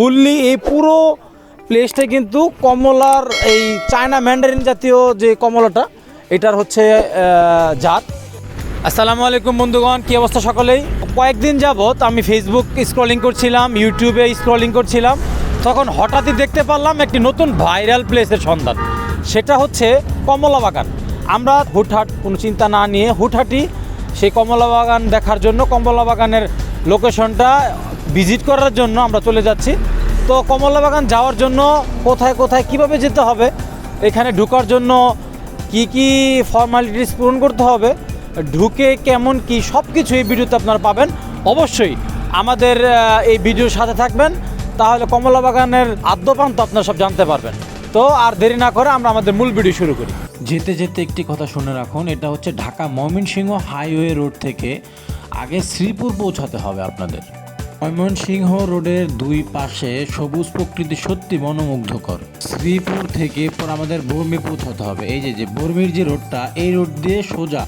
Fully এই পুরো প্লেসটা কিন্তু কমলার এই চায়না ম্যান্ডারিন জাতীয় যে কমলাটা, এটার হচ্ছে জাত। আসসালামু আলাইকুম বন্ধুগণ, কী অবস্থা সকলেই? কয়েকদিন যাবৎ আমি ফেসবুক স্ক্রলিং করছিলাম ইউটিউবে স্ক্রলিং করছিলাম, তখন হঠাৎই দেখতে পারলাম একটি নতুন ভাইরাল প্লেসের সন্ধান। সেটা হচ্ছে কমলা বাগান। আমরা হুটহাট কোনো চিন্তা না নিয়ে হুটহাটি সেই কমলা বাগান দেখার জন্য কমলা বাগানের লোকেশনটা ভিজিট করার জন্য আমরা চলে যাচ্ছি। তো কমলা বাগান যাওয়ার জন্য কোথায় কোথায় কীভাবে যেতে হবে, এখানে ঢোকার জন্য কি কি ফর্মালিটিস পূরণ করতে হবে, ঢুকে কেমন কি সব কিছু এই ভিডিওতে আপনারা পাবেন। অবশ্যই আমাদের এই ভিডিওর সাথে থাকবেন, তাহলে কমলা বাগানের আদ্যপান্ত আপনারা সব জানতে পারবেন। তো আর দেরি না করে আমরা আমাদের মূল ভিডিও শুরু করি। যেতে যেতে একটি কথা শুনে রাখুন, এটা হচ্ছে ঢাকা ময়মনসিংহ হাইওয়ে রোড থেকে আগে শ্রীপুর পৌঁছাতে হবে আপনাদের। ময়মনসিংহ রোডের দুই পাশে সবুজ প্রকৃতি সত্যি মনোমুগ্ধকর। শ্রীপুর থেকে পর আমাদের বর্মি পৌঁছাতে হবে। এই যে যে বর্মির যে রোডটা, এই রোড দিয়ে সোজা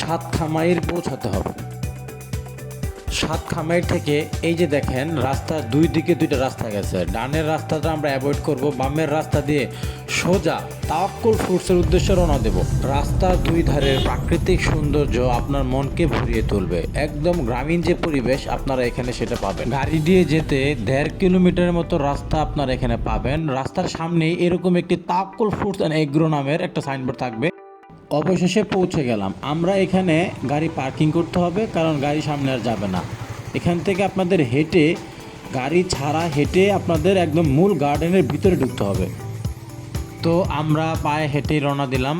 সাত থামাইয়ের পৌঁছাতে হবে। সাত খামাইর থেকে এই যে দেখেন রাস্তার দুই দিকে দুইটা রাস্তা গেছে। ডানের রাস্তাটা আমরা অ্যাভয়েড করব, বামের রাস্তা দিয়ে সোজা তাওয়াক্কুল ফ্রুটসের উদ্দেশ্যে রওনা দেব। রাস্তার দুই ধারের প্রাকৃতিক সৌন্দর্য আপনার মনকে ভরিয়ে তুলবে। একদম গ্রামীণ যে পরিবেশ, আপনারা এখানে সেটা পাবেন। গাড়ি দিয়ে যেতে দেড় কিলোমিটারের মতো রাস্তা আপনারা এখানে পাবেন। রাস্তার সামনে এরকম একটি তাওয়াক্কুল ফ্রুটস অ্যান্ড এগ্রো নামের একটা সাইনবোর্ড থাকবে। অবশেষে পৌঁছে গেলাম। আমরা এখানে গাড়ি পার্কিং করতে হবে, কারণ গাড়ি সামনে আর যাবে না। এখান থেকে আপনাদের হেঁটে, গাড়ি ছাড়া হেঁটে আপনাদের একদম মূল গার্ডেনের ভিতরে ঢুকতে হবে। তো আমরা পায়ে হেঁটেই রওনা দিলাম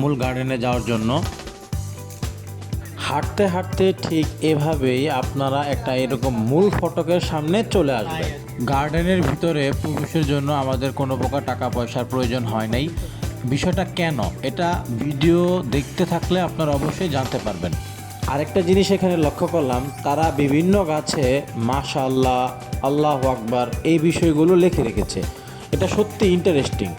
মূল গার্ডেনে যাওয়ার জন্য। হাঁটতে হাঁটতে ঠিক এভাবেই আপনারা একটা এরকম মূল ফটকের সামনে চলে আসবেন। গার্ডেনের ভিতরে প্রবেশের জন্য আমাদের কোনো প্রকার টাকা পয়সার প্রয়োজন হয় নাই। বিষয়টা কেন? এটা ভিডিও দেখতে থাকলে আপনারা অবশ্যই জানতে পারবেন। আরেকটা জিনিস এখানে লক্ষ্য করলাম, তারা বিভিন্ন গাছে মাশাল্লাহ আল্লাহ আকবার, এই বিষয়গুলো লিখে রেখেছে। এটা সত্যি ইন্টারেস্টিং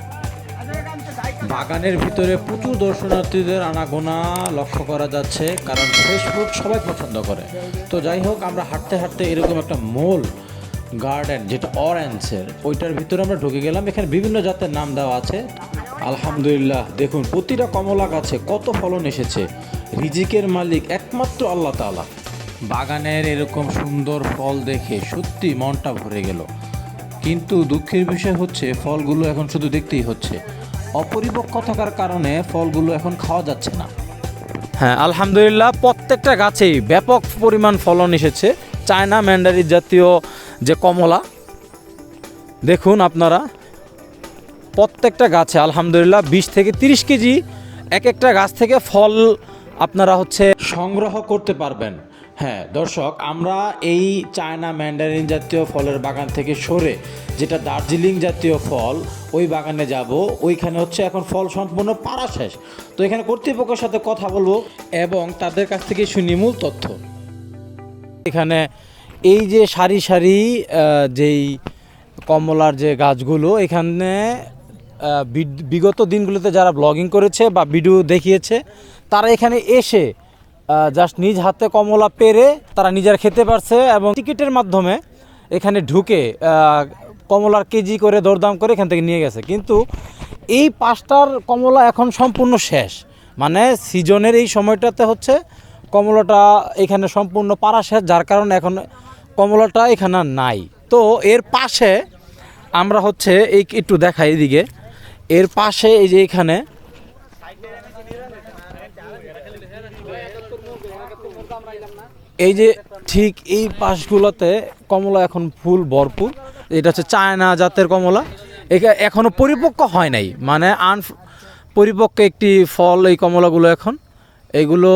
বাগানের ভিতরে প্রচুর দর্শনার্থীদের আনাগোনা লক্ষ্য করা যাচ্ছে, কারণ ফেসবুক সবাই পছন্দ করে। তো যাই হোক, আমরা হাঁটতে হাঁটতে এরকম একটা মোল গার্ডেন যেটা অরেঞ্জের ওইটার ভিতরে আমরা ঢুকে গেলাম। এখানে বিভিন্ন জাতের নাম দেওয়া আছে। আলহামদুলিল্লাহ, দেখুন, প্রতিটা কমলা গাছে কত ফলন এসেছে। রিজিকের মালিক একমাত্র আল্লাহ তাআলা। বাগানের এরকম সুন্দর ফল দেখে সত্যি মনটা ভরে গেল। কিন্তু দুঃখের বিষয় হচ্ছে, ফলগুলো এখন শুধু দেখতেই হচ্ছে। অপরিপক্ক থাকার কারণে ফলগুলো এখন খাওয়া যাচ্ছে না। হ্যাঁ আলহামদুলিল্লাহ, প্রত্যেকটা গাছেই ব্যাপক পরিমাণ ফলন এসেছে। চায়না ম্যান্ডারি জাতীয় যে কমলা। দেখুন আপনারা, প্রত্যেকটা গাছে, আলহামদুলিল্লাহ, বিশ থেকে তিরিশ কেজি এক একটা গাছ থেকে ফল আপনারা হচ্ছে সংগ্রহ করতে পারবেন। হ্যাঁ দর্শক, আমরা এই চায়না ম্যান্ডারিন জাতীয় ফলের বাগান থেকে সরে যেটা দার্জিলিং জাতীয় ফল, ওই বাগানে যাব। ওইখানে হচ্ছে এখন ফল সম্পূর্ণ পাড়া শেষ। তো এখানে কর্তৃপক্ষের সাথে কথা বলব এবং তাদের কাছ থেকে শুনি মূল তথ্য। এখানে এই যে সারি সারি যেই কমলার যে গাছগুলো, এখানে বিগত দিনগুলোতে যারা ব্লগিং করেছে বা ভিডিও দেখিয়েছে, তারা এখানে এসে জাস্ট নিজ হাতে কমলা পেরে তারা নিজেরা খেতে পারছে এবং টিকিটের মাধ্যমে এখানে ঢুকে কমলার কেজি করে দরদাম করে এখান থেকে নিয়ে গেছে। কিন্তু এই পাঁচটার কমলা এখন সম্পূর্ণ শেষ। মানে সিজনের এই সময়টাতে হচ্ছে কমলাটা এখানে সম্পূর্ণ পাড়া শেষ, যার কারণে এখন কমলাটা এখানে নাই। তো এর পাশে আমরা হচ্ছে এই একটু দেখাই এদিকে। এর পাশে এই যে এখানে এই যে ঠিক এই পাশগুলোতে কমলা এখন ফুল ভরপুর। এটা হচ্ছে চায়না জাতের কমলা। এখা এখনও পরিপক্ক হয় নাই। মানে আন পরিপক্ক একটি ফল এই কমলাগুলো এখন। এগুলো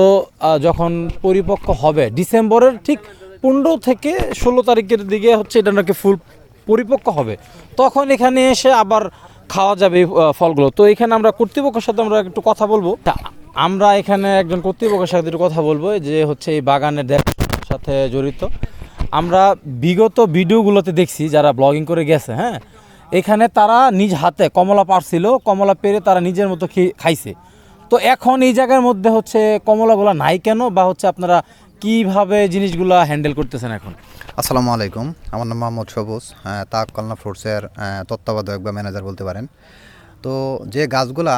যখন পরিপক্ক হবে, ডিসেম্বরের ঠিক পনেরো থেকে ষোলো তারিখের দিকে হচ্ছে এটা নাকি ফুল পরিপক্ক হবে। তখন এখানে এসে আবার খাওয়া যাবে ফলগুলো। তো এখানে আমরা কর্তৃপক্ষের সাথে আমরা একটু কথা বলব। আমরা এখানে একজন কর্তৃপক্ষের সাথে একটু কথা বলব, যে হচ্ছে এই বাগানের দেখাশোনার সাথে জড়িত। আমরা বিগত ভিডিওগুলোতে দেখছি, যারা ব্লগিং করে গেছে হ্যাঁ? এখানে তারা নিজ হাতে কমলা পারছিল কমলা পেরে তারা নিজের মতো খাইছে। তো এখন এই জায়গার মধ্যে হচ্ছে কমলাগুলো নাই কেন? বা হচ্ছে আপনারা কীভাবে জিনিসগুলো হ্যান্ডেল করতেছেন এখন? আসসালামু আলাইকুম। আমার নাম মোহাম্মদ সবুজ হ্যাঁ, তাক কলনা ফ্রুটসের তত্ত্বাবধায়ক বা ম্যানেজার বলতে পারেন। তো যে গাছগুলা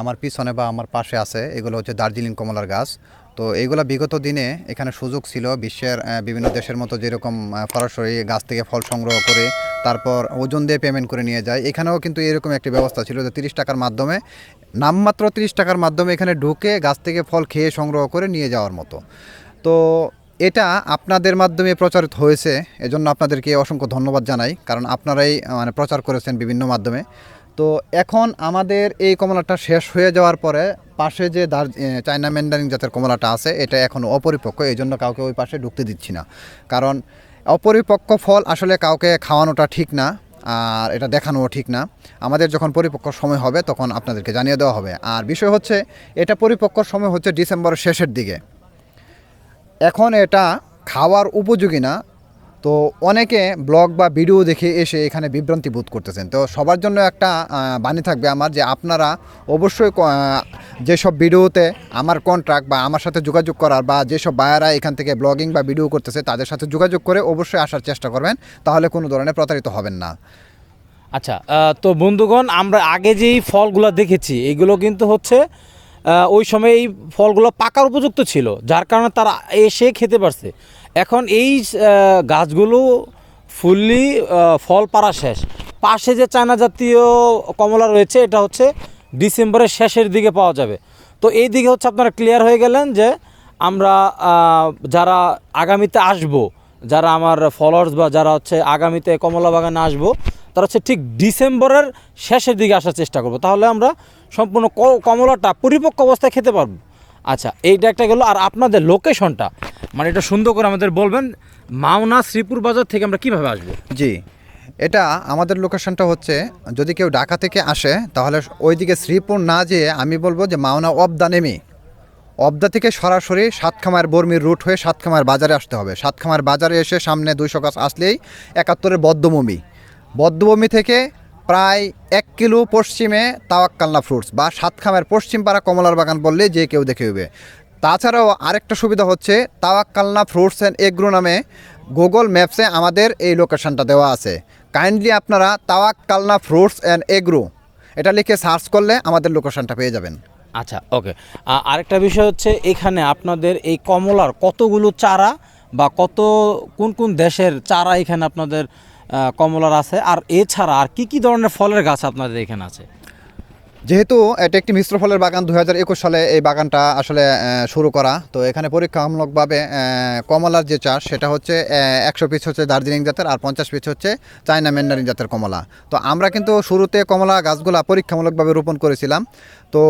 আমার পিছনে বা আমার পাশে আছে এগুলো হচ্ছে দার্জিলিং কমলার গাছ। তো এইগুলা বিগত দিনে এখানে সুযোগ ছিল বিশ্বের বিভিন্ন দেশের মতো যেরকম সরাসরি গাছ থেকে ফল সংগ্রহ করে তারপর ওজন দিয়ে পেমেন্ট করে নিয়ে যায়। এখানেও কিন্তু এরকম একটি ব্যবস্থা ছিল যে তিরিশ টাকার মাধ্যমে নামমাত্র তিরিশ টাকার মাধ্যমে এখানে ঢুকে গাছ থেকে ফল খেয়ে সংগ্রহ করে নিয়ে যাওয়ার মতো। তো এটা আপনাদের মাধ্যমে প্রচারিত হয়েছে, এজন্য আপনাদেরকে অসংখ্য ধন্যবাদ জানাই, কারণ আপনারাই মানে প্রচার করেছেন বিভিন্ন মাধ্যমে। তো এখন আমাদের এই কমলাটা শেষ হয়ে যাওয়ার পরে পাশে যে দার চায়না ম্যান্ডারিং জাতের কমলাটা আছে, এটা এখনও অপরিপক্ক এই জন্য কাউকে ওই পাশে ঢুকতে দিচ্ছি না। কারণ অপরিপক্ক ফল আসলে কাউকে খাওয়ানোটা ঠিক না, আর এটা দেখানোও ঠিক না। আমাদের যখন পরিপক্ক সময় হবে, তখন আপনাদেরকে জানিয়ে দেওয়া হবে। আর বিষয় হচ্ছে, এটা পরিপক্ক সময় হচ্ছে ডিসেম্বরের শেষের দিকে। এখন এটা খাওয়ার উপযোগী না। তো অনেকে ব্লগ বা ভিডিও দেখে এসে এখানে বিভ্রান্তি বোধ করতেছেন। তো সবার জন্য একটা বাণী থাকবে আমার যে আপনারা অবশ্যই যেসব ভিডিওতে আমার কন্ট্রাক্ট বা আমার সাথে যোগাযোগ করার বা যেসব বায়ারা এখান থেকে ব্লগিং বা ভিডিও করতেছে, তাদের সাথে যোগাযোগ করে অবশ্যই আসার চেষ্টা করবেন। তাহলে কোনো ধরনের প্রতারিত হবেন না। আচ্ছা তো বন্ধুগণ, আমরা আগে যেই ফলগুলো দেখেছি, এগুলো কিন্তু হচ্ছে ওই সময় এই ফলগুলো পাকার উপযুক্ত ছিল, যার কারণে তারা এসে খেতে পারছে। এখন এই গাছগুলো ফুললি ফল পাড়া শেষ। পাশে যে চায়না জাতীয় কমলা রয়েছে, এটা হচ্ছে ডিসেম্বরের শেষের দিকে পাওয়া যাবে। তো এই দিকে হচ্ছে আপনারা ক্লিয়ার হয়ে গেলেন যে আমরা যারা আগামীতে আসব, যারা আমার ফলোয়ার্স বা যারা হচ্ছে আগামীতে কমলা বাগানে আসব তারা হচ্ছে ঠিক ডিসেম্বরের শেষের দিকে আসার চেষ্টা করব। তাহলে আমরা সম্পূর্ণ কমলাটা পরিপক্ক অবস্থায় খেতে পারব। আচ্ছা এইটা একটা গেলো, আর আপনাদের লোকেশনটা মানে এটা সুন্দর করে আমাদের বলবেন, মাওনা শ্রীপুর বাজার থেকে আমরা কীভাবে আসব? জি, এটা আমাদের লোকেশনটা হচ্ছে, যদি কেউ ঢাকা থেকে আসে, তাহলে ওইদিকে শ্রীপুর না যেয়ে আমি বলব যে মাওনা অবদা নেমে। অবদা থেকে সরাসরি সাতখামার বর্মির রুট হয়ে সাতখামার বাজারে আসতে হবে। সাতখামার বাজারে এসে সামনে দুইশো গাছ আসলেই একাত্তরের বদ্ধভূমি। বদ্ধভূমি থেকে প্রায় এক কিলো পশ্চিমে তাওয়াক্কালনা ফ্রুটস বা সাতখামের পশ্চিম পাড়া কমলার বাগান বললে যে কেউ দেখে হবে তাছাড়াও আরেকটা সুবিধা হচ্ছে তাওয়াক্কালনা ফ্রুটস অ্যান্ড এগ্রো নামে গুগল ম্যাপসে আমাদের এই লোকেশনটা দেওয়া আছে। কাইন্ডলি আপনারা তাওয়াক্কালনা ফ্রুটস অ্যান্ড এগ্রো এটা লিখে সার্চ করলে আমাদের লোকেশনটা পেয়ে যাবেন। আচ্ছা ওকে। আরেকটা বিষয় হচ্ছে এখানে আপনাদের এই কমলার কতগুলো চারা বা কত, কোন কোন দেশের চারা এখানে আপনাদের কমলার আছে। আর এছাড়া আর কি কি ধরনের ফলের গাছ আপনাদের এখানে আছে? যেহেতু এটা একটি মিশ্র ফলের বাগান দু হাজার একুশ সালে এই বাগানটা আসলে শুরু করা। তো এখানে পরীক্ষামূলকভাবে কমলার যে চাষ, সেটা হচ্ছে একশো পিস হচ্ছে দার্জিলিং জাতের আর পঞ্চাশ পিস হচ্ছে চায়না ম্যান্ডারিন জাতের কমলা। তো আমরা কিন্তু শুরুতে কমলা গাছগুলা পরীক্ষামূলকভাবে রোপণ করেছিলাম। তো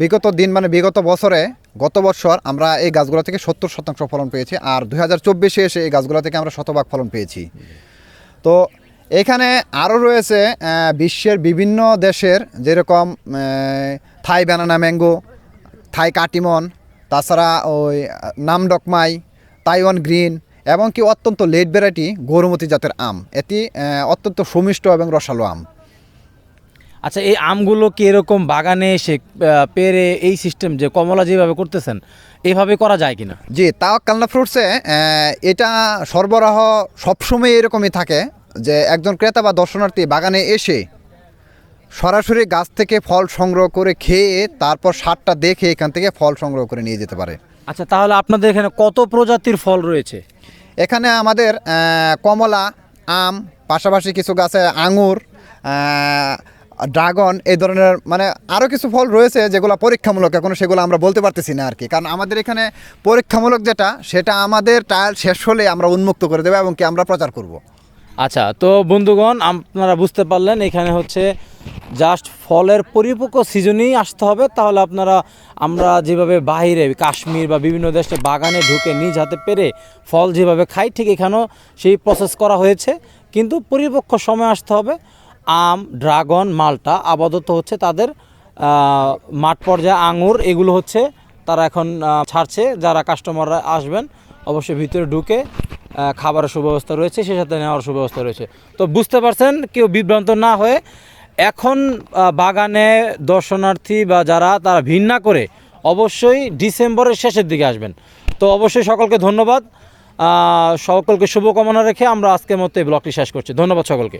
বিগত দিন মানে বিগত বছরে, গত বছর আমরা এই গাছগুলো থেকে সত্তর শতাংশ ফলন পেয়েছি। আর চব্বিশে এসে এই গাছগুলো থেকে আমরা শতভাগ ফলন পেয়েছি। তো এখানে আরও রয়েছে বিশ্বের বিভিন্ন দেশের যেরকম Thai banana mango Thai Katimon তাছাড়া ওই নামডকমাই তাইওয়ান গ্রিন এবং কি অত্যন্ত লেট ভ্যারাইটি গৌরমতি জাতের আম। এটি অত্যন্ত সুমিষ্ট এবং রসালো আম। আচ্ছা এই আমগুলো কি এরকম বাগানে এসে পেরে এই সিস্টেম যে কমলা যেভাবে করতেছেন এইভাবে করা যায় কিনা? জি তাও কালনা ফ্রুটসে এটা সরবরাহ সবসময় এরকমই থাকে। যে একজন ক্রেতা বা দর্শনার্থী বাগানে এসে সরাসরি গাছ থেকে ফল সংগ্রহ করে খেয়ে তারপর সারটা দেখে এখান থেকে ফল সংগ্রহ করে নিয়ে যেতে পারে। আচ্ছা তাহলে আপনাদের এখানে কত প্রজাতির ফল রয়েছে? এখানে আমাদের কমলা আম পাশাপাশি কিছু গাছে আঙুর ড্রাগন এই ধরনের মানে আরও কিছু ফল রয়েছে যেগুলো পরীক্ষামূলক এখন সেগুলো আমরা বলতে পারতেছি না আর কি কারণ আমাদের এখানে পরীক্ষামূলক যেটা সেটা আমাদের ট্রায়াল শেষ হলে আমরা উন্মুক্ত করে দেবো এবং কি আমরা প্রচার করব। আচ্ছা তো বন্ধুগণ, আপনারা বুঝতে পারলেন, এখানে হচ্ছে জাস্ট ফলের পরিপক্ক সিজনেই আসতে হবে। তাহলে আপনারা, আমরা যেভাবে বাইরে কাশ্মীর বা বিভিন্ন দেশে বাগানে ঢুকে নিজ হাতে পেরে ফল যেভাবে খাই, ঠিক এখানেও সেই প্রসেস করা হয়েছে। কিন্তু পরিপক্ক সময় আসতে হবে। আম, ড্রাগন, মালটা আপাতত হচ্ছে তাদের মাঠ পর্যায়ে আঙুর, এগুলো হচ্ছে তারা এখন ছাড়ছে। যারা কাস্টমাররা আসবেন, অবশ্যই ভিতরে ঢুকে খাবারের সুব্যবস্থা রয়েছে সে সাথে নেওয়ার সুব্যবস্থা রয়েছে। তো বুঝতে পারছেন, কেউ বিভ্রান্ত না হয়ে এখন বাগানে দর্শনার্থী বা যারা, তারা ভিন্না করে অবশ্যই ডিসেম্বরের শেষের দিকে আসবেন। তো অবশ্যই সকলকে ধন্যবাদ। সকলকে শুভকামনা রেখে আমরা আজকের মতো এই ব্লগটি শেষ করছি। ধন্যবাদ সকলকে।